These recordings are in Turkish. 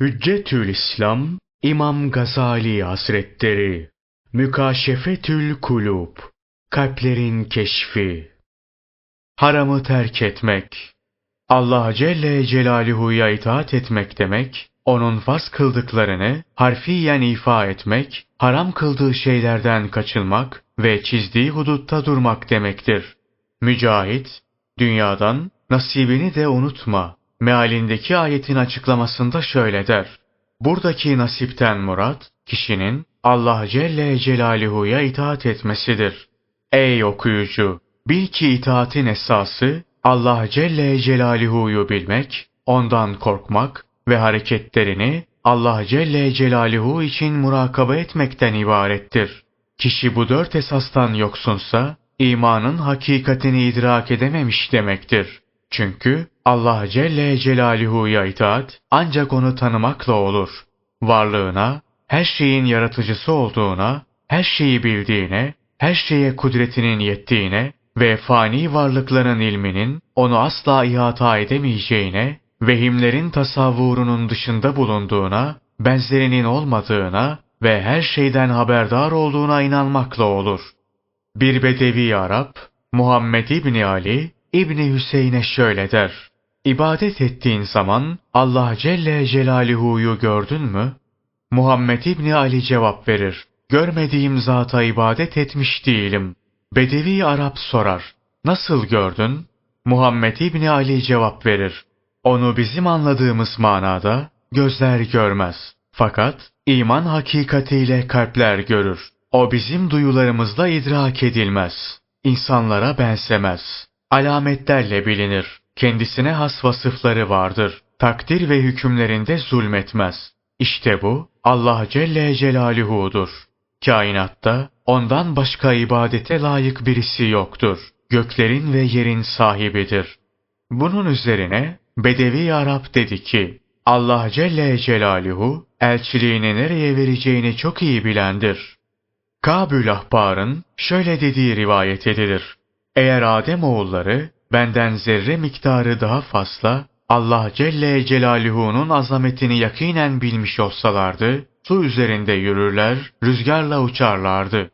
Hüccetül İslam İmam Gazali Hazretleri. Mükaşefetül Kulub Kalplerin Keşfi. Haramı terk etmek. Allah Celle Celaluhu'ya itaat etmek demek, onun farz kıldıklarını harfiyen ifa etmek, haram kıldığı şeylerden kaçınmak ve çizdiği hudutta durmak demektir. Mücahit, dünyadan nasibini de unutma mealindeki ayetin açıklamasında şöyle der. Buradaki nasipten murat, kişinin Allah Celle Celaluhu'ya itaat etmesidir. Ey okuyucu! Bil ki itaatin esası Allah Celle Celaluhu'yu bilmek, ondan korkmak ve hareketlerini Allah Celle Celaluhu için murakaba etmekten ibarettir. Kişi bu dört esastan yoksunsa, imanın hakikatini idrak edememiş demektir. Çünkü Allah Celle Celaluhu'ya itaat ancak onu tanımakla olur. Varlığına, her şeyin yaratıcısı olduğuna, her şeyi bildiğine, her şeye kudretinin yettiğine ve fani varlıkların ilminin onu asla ihata edemeyeceğine, vehimlerin tasavvurunun dışında bulunduğuna, benzerinin olmadığına ve her şeyden haberdar olduğuna inanmakla olur. Bir Bedevi Arap, Muhammed İbni Ali, İbni Hüseyin'e şöyle der. İbadet ettiğin zaman Allah Celle Celaluhu'yu gördün mü? Muhammed İbni Ali cevap verir. Görmediğim zata ibadet etmiş değilim. Bedevi Arap sorar. Nasıl gördün? Muhammed İbni Ali cevap verir. Onu bizim anladığımız manada gözler görmez. Fakat iman hakikatiyle kalpler görür. O bizim duyularımızla idrak edilmez. İnsanlara benzemez. Alametlerle bilinir. Kendisine has vasıfları vardır. Takdir ve hükümlerinde zulmetmez. İşte bu Allah Celle Celaluhu'dur. Kainatta ondan başka ibadete layık birisi yoktur. Göklerin ve yerin sahibidir. Bunun üzerine Bedevi Arap dedi ki, Allah Celle Celaluhu elçiliğini nereye vereceğini çok iyi bilendir. Kabül Ahbar'ın şöyle dediği rivayet edilir. Eğer Adem oğulları benden zerre miktarı daha fazla Allah Celle Celaluhu'nun azametini yakinen bilmiş olsalardı, su üzerinde yürürler, rüzgarla uçarlardı.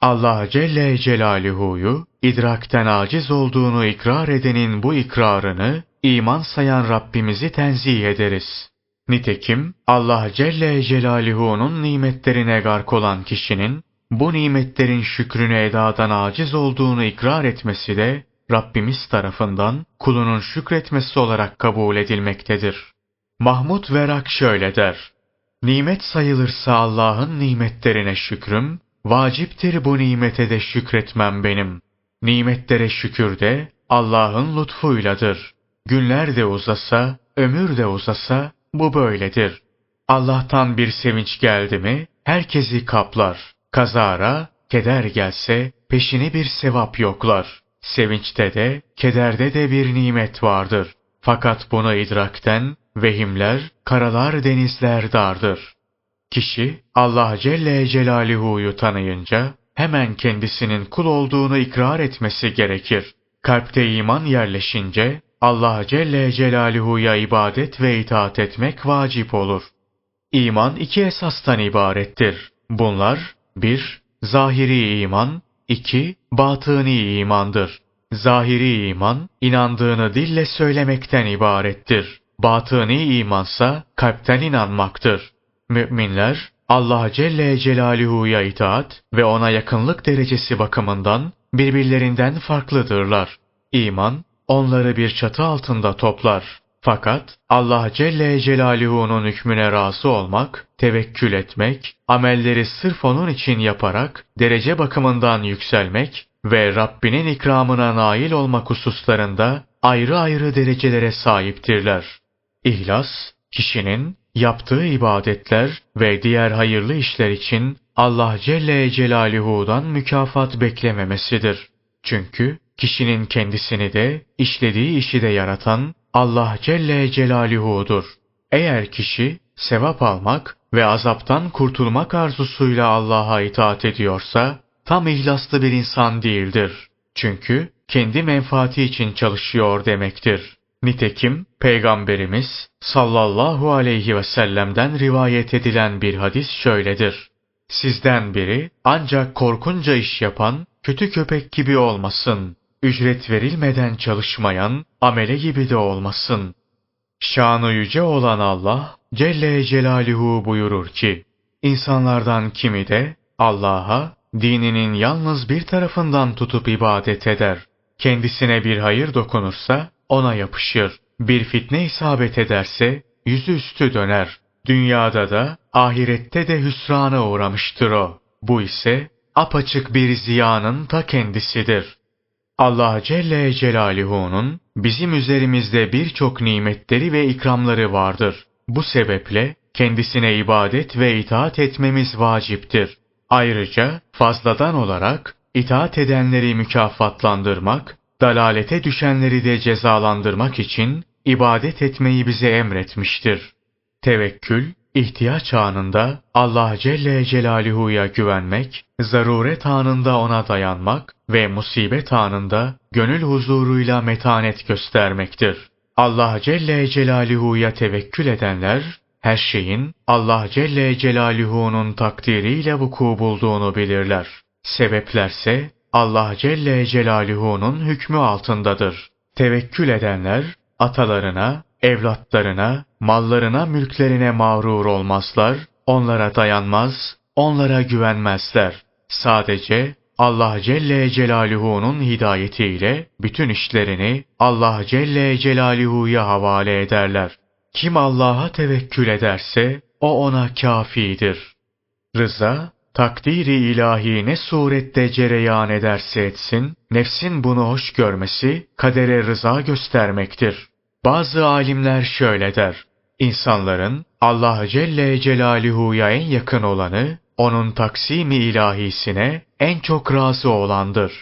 Allah Celle Celaluhu'yu idrakten aciz olduğunu ikrar edenin bu ikrarını iman sayan Rabbimizi tenzih ederiz. Nitekim Allah Celle Celaluhu'nun nimetlerine gark olan kişinin bu nimetlerin şükrünü edadan aciz olduğunu ikrar etmesi de Rabbimiz tarafından kulunun şükretmesi olarak kabul edilmektedir. Mahmud Verak şöyle der. Nimet sayılırsa Allah'ın nimetlerine şükrüm, vaciptir bu nimete de şükretmem benim. Nimetlere şükür de Allah'ın lütfuyladır. Günler de uzasa, ömür de uzasa bu böyledir. Allah'tan bir sevinç geldi mi herkesi kaplar. Kazara, keder gelse peşini bir sevap yoklar. Sevinçte de, kederde de bir nimet vardır. Fakat bunu idrakten, vehimler, karalar denizler dardır. Kişi, Allah Celle Celaluhu'yu tanıyınca, hemen kendisinin kul olduğunu ikrar etmesi gerekir. Kalpte iman yerleşince, Allah Celle Celaluhu'ya ibadet ve itaat etmek vacip olur. İman iki esastan ibarettir. Bunlar, 1. Zahiri iman, 2. Batıni imandır. Zahiri iman, inandığını dille söylemekten ibarettir. Batıni imansa kalpten inanmaktır. Müminler, Allah Celle Celaluhu'ya itaat ve ona yakınlık derecesi bakımından birbirlerinden farklıdırlar. İman, onları bir çatı altında toplar. Fakat Allah Celle Celaluhu'nun hükmüne razı olmak, tevekkül etmek, amelleri sırf onun için yaparak derece bakımından yükselmek ve Rabbinin ikramına nail olmak hususlarında ayrı ayrı derecelere sahiptirler. İhlas, kişinin yaptığı ibadetler ve diğer hayırlı işler için Allah Celle Celaluhu'dan mükafat beklememesidir. Çünkü kişinin kendisini de, işlediği işi de yaratan Allah Celle Celaluhu'dur. Eğer kişi sevap almak ve azaptan kurtulmak arzusuyla Allah'a itaat ediyorsa, tam ihlaslı bir insan değildir. Çünkü kendi menfaati için çalışıyor demektir. Nitekim Peygamberimiz sallallahu aleyhi ve sellem'den rivayet edilen bir hadis şöyledir. Sizden biri ancak korkunca iş yapan kötü köpek gibi olmasın. Ücret verilmeden çalışmayan amele gibi de olmasın. Şanı yüce olan Allah Celle Celaluhu buyurur ki, insanlardan kimi de Allah'a dininin yalnız bir tarafından tutup ibadet eder. Kendisine bir hayır dokunursa ona yapışır. Bir fitne isabet ederse yüzü üstü döner. Dünyada da ahirette de hüsrana uğramıştır o. Bu ise apaçık bir ziyanın ta kendisidir. Allah Celle Celaluhu'nun bizim üzerimizde birçok nimetleri ve ikramları vardır. Bu sebeple kendisine ibadet ve itaat etmemiz vaciptir. Ayrıca fazladan olarak itaat edenleri mükafatlandırmak, dalalete düşenleri de cezalandırmak için ibadet etmeyi bize emretmiştir. Tevekkül, ihtiyaç anında Allah Celle Celaluhu'ya güvenmek, zaruret anında ona dayanmak ve musibet anında gönül huzuruyla metanet göstermektir. Allah Celle Celaluhu'ya tevekkül edenler, her şeyin Allah Celle Celaluhu'nun takdiriyle vuku bulduğunu bilirler. Sebeplerse Allah Celle Celaluhu'nun hükmü altındadır. Tevekkül edenler atalarına, evlatlarına, mallarına, mülklerine mağrur olmazlar, onlara dayanmaz, onlara güvenmezler. Sadece Allah Celle Celaluhu'nun hidayetiyle bütün işlerini Allah Celle Celaluhu'ya havale ederler. Kim Allah'a tevekkül ederse o ona kafidir. Rıza, takdiri ilahi ne surette cereyan ederse etsin, nefsin bunu hoş görmesi kadere rıza göstermektir. Bazı alimler şöyle der. İnsanların Allah Celle Celaluhu'ya en yakın olanı, onun taksimi ilahisine en çok razı olandır.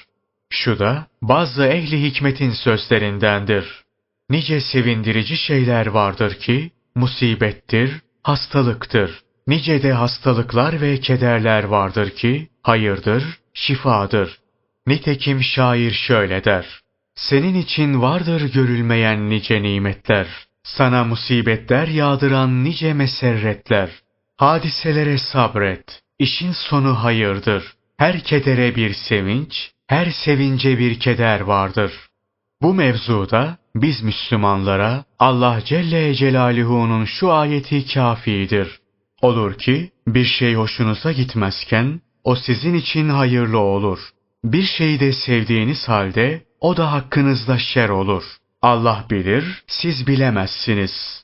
Şu da bazı ehli hikmetin sözlerindendir. Nice sevindirici şeyler vardır ki, musibettir, hastalıktır. Nice de hastalıklar ve kederler vardır ki, hayırdır, şifadır. Nitekim şair şöyle der. Senin için vardır görülmeyen nice nimetler. Sana musibetler yağdıran nice meserretler. Hadiselere sabret. İşin sonu hayırdır. Her kedere bir sevinç, her sevince bir keder vardır. Bu mevzuda biz Müslümanlara Allah Celle Celaluhu'nun şu ayeti kafidir. Olur ki bir şey hoşunuza gitmezken o sizin için hayırlı olur. Bir şeyi de sevdiğiniz halde o da hakkınızda şer olur. Allah bilir, siz bilemezsiniz.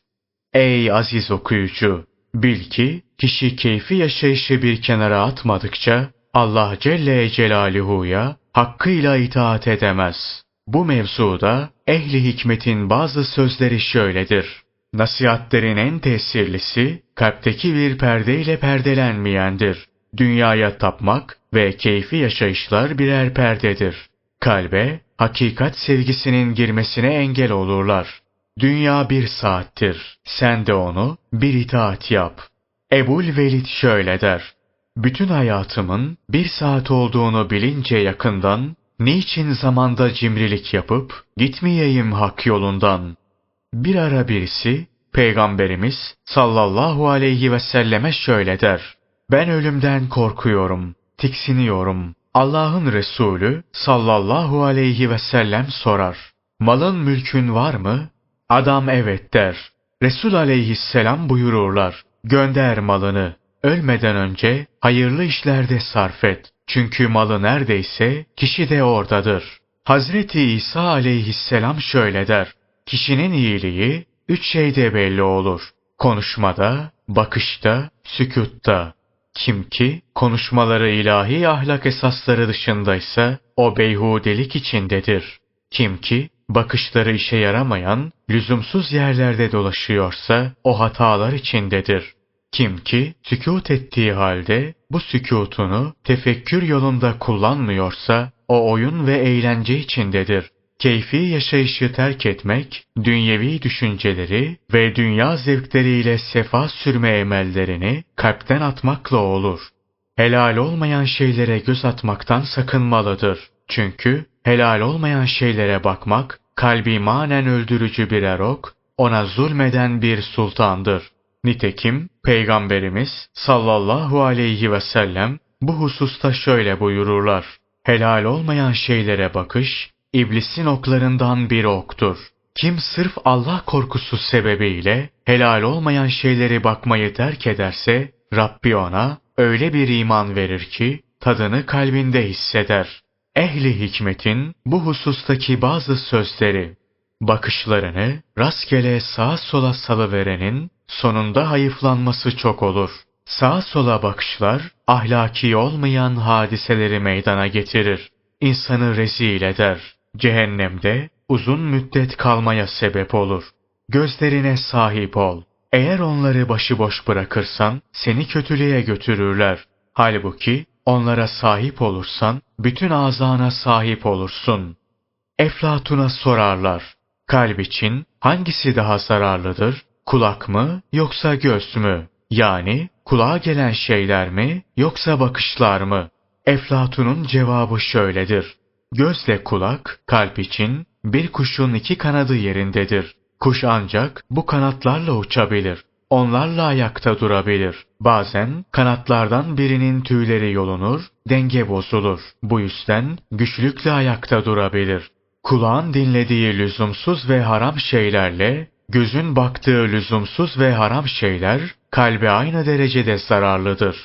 Ey aziz okuyucu! Bil ki kişi keyfi yaşayışı bir kenara atmadıkça Allah Celle Celaluhu'ya hakkıyla itaat edemez. Bu mevzuda ehli hikmetin bazı sözleri şöyledir. Nasihatlerin en tesirlisi kalpteki bir perdeyle perdelenmeyendir. Dünyaya tapmak ve keyfi yaşayışlar birer perdedir. Kalbe hakikat sevgisinin girmesine engel olurlar. Dünya bir saattir. Sen de onu bir itaat yap. Ebul Velid şöyle der. Bütün hayatımın bir saat olduğunu bilince yakından, niçin zamanda cimrilik yapıp gitmeyeyim hak yolundan? Bir ara birisi, Peygamberimiz sallallahu aleyhi ve selleme şöyle der. Ben ölümden korkuyorum, tiksiniyorum. Allah'ın Resulü sallallahu aleyhi ve sellem sorar. Malın mülkün var mı? Adam evet der. Resul aleyhisselam buyururlar. Gönder malını. Ölmeden önce hayırlı işlerde sarf et. Çünkü malı neredeyse kişi de oradadır. Hazreti İsa aleyhisselam şöyle der. Kişinin iyiliği üç şeyde belli olur. Konuşmada, bakışta, sükutta. Kim ki konuşmaları ilahi ahlak esasları dışındaysa o beyhudelik içindedir. Kim ki bakışları işe yaramayan, lüzumsuz yerlerde dolaşıyorsa o hatalar içindedir. Kim ki sükut ettiği halde bu sükutunu tefekkür yolunda kullanmıyorsa o oyun ve eğlence içindedir. Keyfi yaşayışı terk etmek, dünyevi düşünceleri ve dünya zevkleriyle sefa sürme emellerini kalpten atmakla olur. Helal olmayan şeylere göz atmaktan sakınmalıdır. Çünkü helal olmayan şeylere bakmak kalbi manen öldürücü birer ok, ona zulmeden bir sultandır. Nitekim Peygamberimiz sallallahu aleyhi ve sellem bu hususta şöyle buyururlar. Helal olmayan şeylere bakış, iblisin oklarından bir oktur. Kim sırf Allah korkusu sebebiyle helal olmayan şeyleri bakmayı terk ederse, Rabbi ona öyle bir iman verir ki tadını kalbinde hisseder. Ehli hikmetin bu husustaki bazı sözleri, bakışlarını rastgele sağa sola salıverenin sonunda hayıflanması çok olur. Sağa sola bakışlar ahlaki olmayan hadiseleri meydana getirir. İnsanı rezil eder. Cehennemde uzun müddet kalmaya sebep olur. Gözlerine sahip ol. Eğer onları başıboş bırakırsan seni kötülüğe götürürler. Halbuki onlara sahip olursan bütün azana sahip olursun. Eflatun'a sorarlar. Kalp için hangisi daha zararlıdır? Kulak mı yoksa göz mü? Yani kulağa gelen şeyler mi yoksa bakışlar mı? Eflatun'un cevabı şöyledir. Gözle kulak kalp için bir kuşun iki kanadı yerindedir. Kuş ancak bu kanatlarla uçabilir. Onlarla ayakta durabilir. Bazen kanatlardan birinin tüyleri yolunur, denge bozulur. Bu yüzden güçlükle ayakta durabilir. Kulağın dinlediği lüzumsuz ve haram şeylerle, gözün baktığı lüzumsuz ve haram şeyler, kalbe aynı derecede zararlıdır.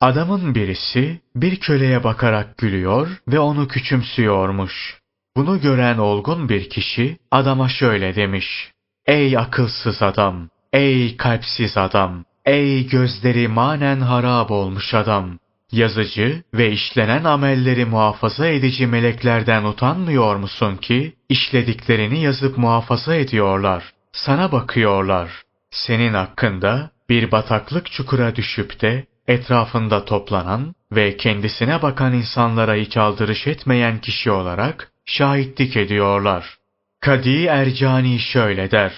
Adamın birisi bir köleye bakarak gülüyor ve onu küçümsüyormuş. Bunu gören olgun bir kişi adama şöyle demiş. Ey akılsız adam, ey kalpsiz adam, ey gözleri manen harap olmuş adam. Yazıcı ve işlenen amelleri muhafaza edici meleklerden utanmıyor musun ki işlediklerini yazıp muhafaza ediyorlar. Sana bakıyorlar. Senin hakkında bir bataklık çukura düşüp de etrafında toplanan ve kendisine bakan insanlara hiç aldırış etmeyen kişi olarak şahitlik ediyorlar. Kadi Ercani şöyle der.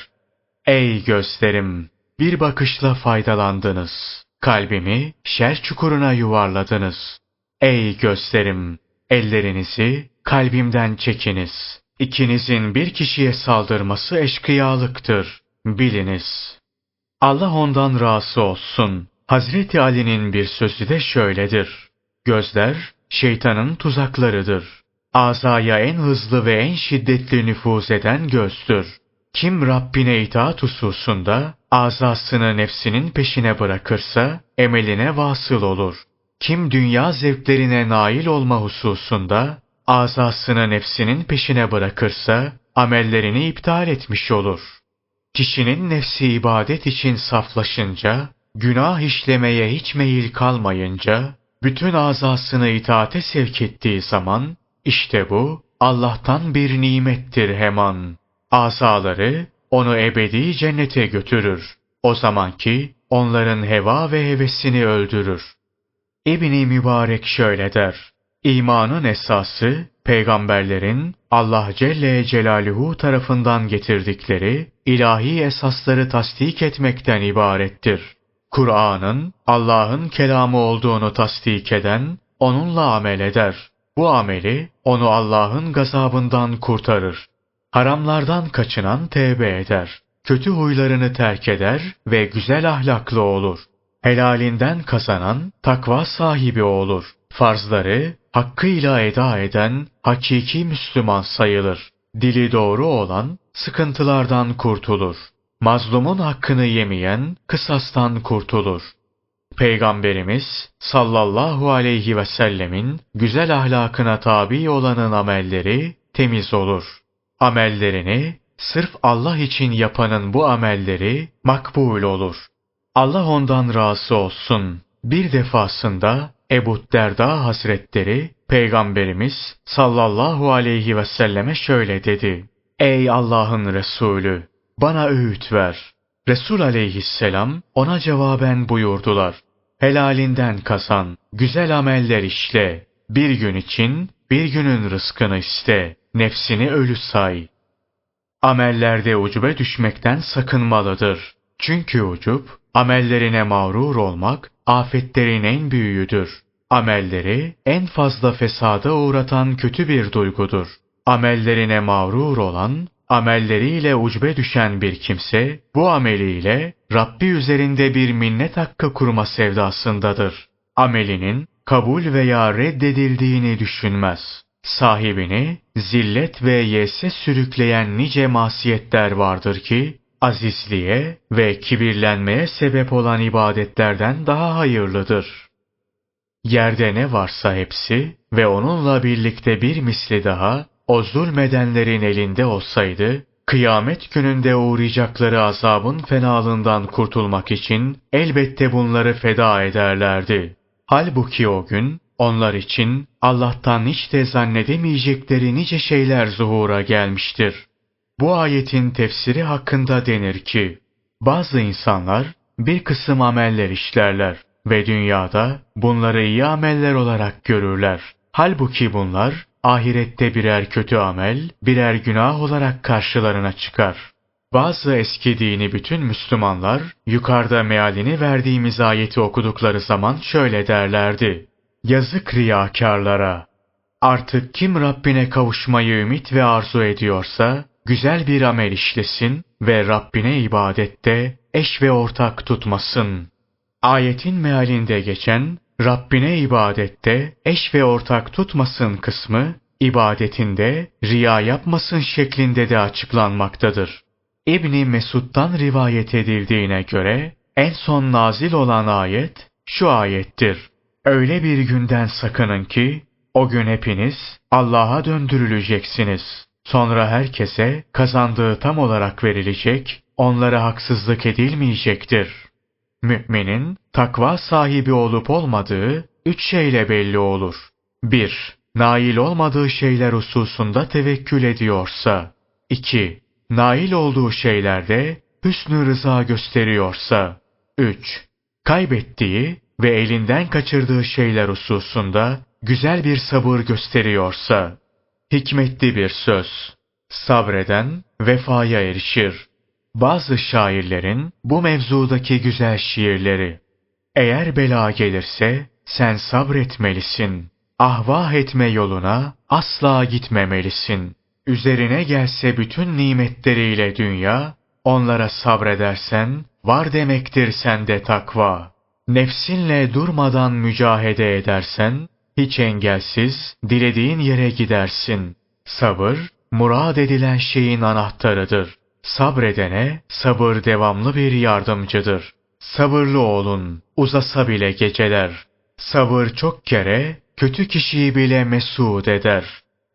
Ey gözlerim! Bir bakışla faydalandınız. Kalbimi şer çukuruna yuvarladınız. Ey gözlerim! Ellerinizi kalbimden çekiniz. İkinizin bir kişiye saldırması eşkıyalıktır. Biliniz. Allah ondan razı olsun. Hazreti Ali'nin bir sözü de şöyledir. Gözler şeytanın tuzaklarıdır. Azaya en hızlı ve en şiddetli nüfuz eden gözdür. Kim Rabbine itaat hususunda azasını nefsinin peşine bırakırsa emeline vasıl olur. Kim dünya zevklerine nail olma hususunda azasını nefsinin peşine bırakırsa amellerini iptal etmiş olur. Kişinin nefsi ibadet için saflaşınca, günah işlemeye hiç meyil kalmayınca, bütün azasını itaate sevk ettiği zaman, işte bu Allah'tan bir nimettir hemen. Asaları onu ebedi cennete götürür. O zaman ki onların heva ve hevesini öldürür. İbni Mübarek şöyle der. İmanın esası, peygamberlerin Allah Celle Celaluhu tarafından getirdikleri ilahi esasları tasdik etmekten ibarettir. Kur'an'ın Allah'ın kelamı olduğunu tasdik eden, onunla amel eder. Bu ameli onu Allah'ın gazabından kurtarır. Haramlardan kaçınan tevbe eder. Kötü huylarını terk eder ve güzel ahlaklı olur. Helalinden kazanan takva sahibi olur. Farzları hakkıyla eda eden hakiki Müslüman sayılır. Dili doğru olan sıkıntılardan kurtulur. Mazlumun hakkını yemeyen kısastan kurtulur. Peygamberimiz sallallahu aleyhi ve sellemin güzel ahlakına tabi olanın amelleri temiz olur. Amellerini sırf Allah için yapanın bu amelleri makbul olur. Allah ondan razı olsun. Bir defasında Ebu Derda Hazretleri Peygamberimiz sallallahu aleyhi ve selleme şöyle dedi. Ey Allah'ın Resulü! Bana öğüt ver. Resul aleyhisselam ona cevaben buyurdular. Helalinden kazan, güzel ameller işle. Bir gün için bir günün rızkını iste. Nefsini ölü say. Amellerde ucube düşmekten sakınmalıdır. Çünkü ucub, amellerine mağrur olmak, afetlerin en büyüğüdür. Amelleri en fazla fesada uğratan kötü bir duygudur. Amellerine mağrur olan Amelleriyle ucbe düşen bir kimse, bu ameliyle Rabbi üzerinde bir minnet hakkı kurma sevdasındadır. Amelinin kabul veya reddedildiğini düşünmez. Sahibini zillet ve yese sürükleyen nice masiyetler vardır ki, azizliğe ve kibirlenmeye sebep olan ibadetlerden daha hayırlıdır. Yerde ne varsa hepsi ve onunla birlikte bir misli daha o zulmedenlerin elinde olsaydı, kıyamet gününde uğrayacakları azabın fenalığından kurtulmak için elbette bunları feda ederlerdi. Halbuki o gün onlar için Allah'tan hiç de zannedemeyecekleri nice şeyler zuhura gelmiştir. Bu ayetin tefsiri hakkında denir ki, bazı insanlar bir kısım ameller işlerler ve dünyada bunları iyi ameller olarak görürler. Halbuki bunlar ahirette birer kötü amel, birer günah olarak karşılarına çıkar. Bazı eski dini bütün Müslümanlar yukarıda mealini verdiğimiz ayeti okudukları zaman şöyle derlerdi. Yazık riyakarlara! Artık kim Rabbine kavuşmayı ümit ve arzu ediyorsa, güzel bir amel işlesin ve Rabbine ibadette eş ve ortak tutmasın. Ayetin mealinde geçen Rabbine ibadette eş ve ortak tutmasın kısmı, ibadetinde riya yapmasın şeklinde de açıklanmaktadır. İbni Mesud'dan rivayet edildiğine göre en son nazil olan ayet şu ayettir. Öyle bir günden sakının ki o gün hepiniz Allah'a döndürüleceksiniz. Sonra herkese kazandığı tam olarak verilecek, onlara haksızlık edilmeyecektir. Müminin takva sahibi olup olmadığı üç şeyle belli olur. 1. Nail olmadığı şeyler hususunda tevekkül ediyorsa. 2. Nail olduğu şeylerde hüsnü rıza gösteriyorsa. 3. Kaybettiği ve elinden kaçırdığı şeyler hususunda güzel bir sabır gösteriyorsa. Hikmetli bir söz. Sabreden vefaya erişir. Bazı şairlerin bu mevzudaki güzel şiirleri. Eğer bela gelirse sen sabretmelisin. Ahvah etme yoluna asla gitmemelisin. Üzerine gelse bütün nimetleriyle dünya, onlara sabredersen var demektir sende takva. Nefsinle durmadan mücahede edersen, hiç engelsiz dilediğin yere gidersin. Sabır, murad edilen şeyin anahtarıdır. Sabredene sabır devamlı bir yardımcıdır. Sabırlı olun, uzasa bile geceler. Sabır çok kere kötü kişiyi bile mesut eder.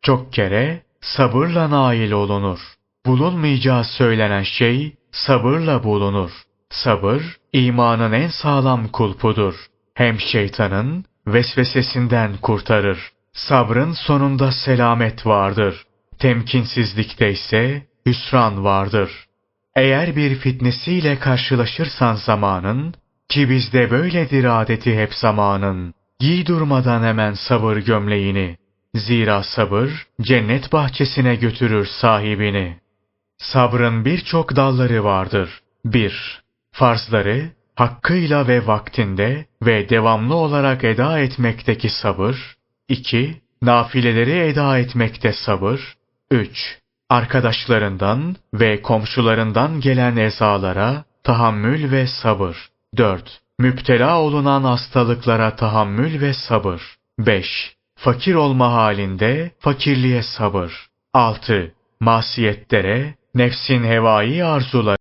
Çok kere sabırla nail olunur. Bulunmayacağı söylenen şey sabırla bulunur. Sabır imanın en sağlam kulpudur. Hem şeytanın vesvesesinden kurtarır. Sabrın sonunda selamet vardır. Temkinsizlikte ise hüsran vardır. Eğer bir fitnesiyle karşılaşırsan zamanın, ki bizde böyledir adeti hep zamanın, giy durmadan hemen sabır gömleğini. Zira sabır, cennet bahçesine götürür sahibini. Sabrın birçok dalları vardır. 1. Farzları, hakkıyla ve vaktinde ve devamlı olarak eda etmekteki sabır. 2. Nafileleri eda etmekte sabır. 3 arkadaşlarından ve komşularından gelen ezalara tahammül ve sabır. 4. Müptela olunan hastalıklara tahammül ve sabır. 5. Fakir olma halinde fakirliğe sabır. 6. Masiyetlere, nefsin hevai arzuları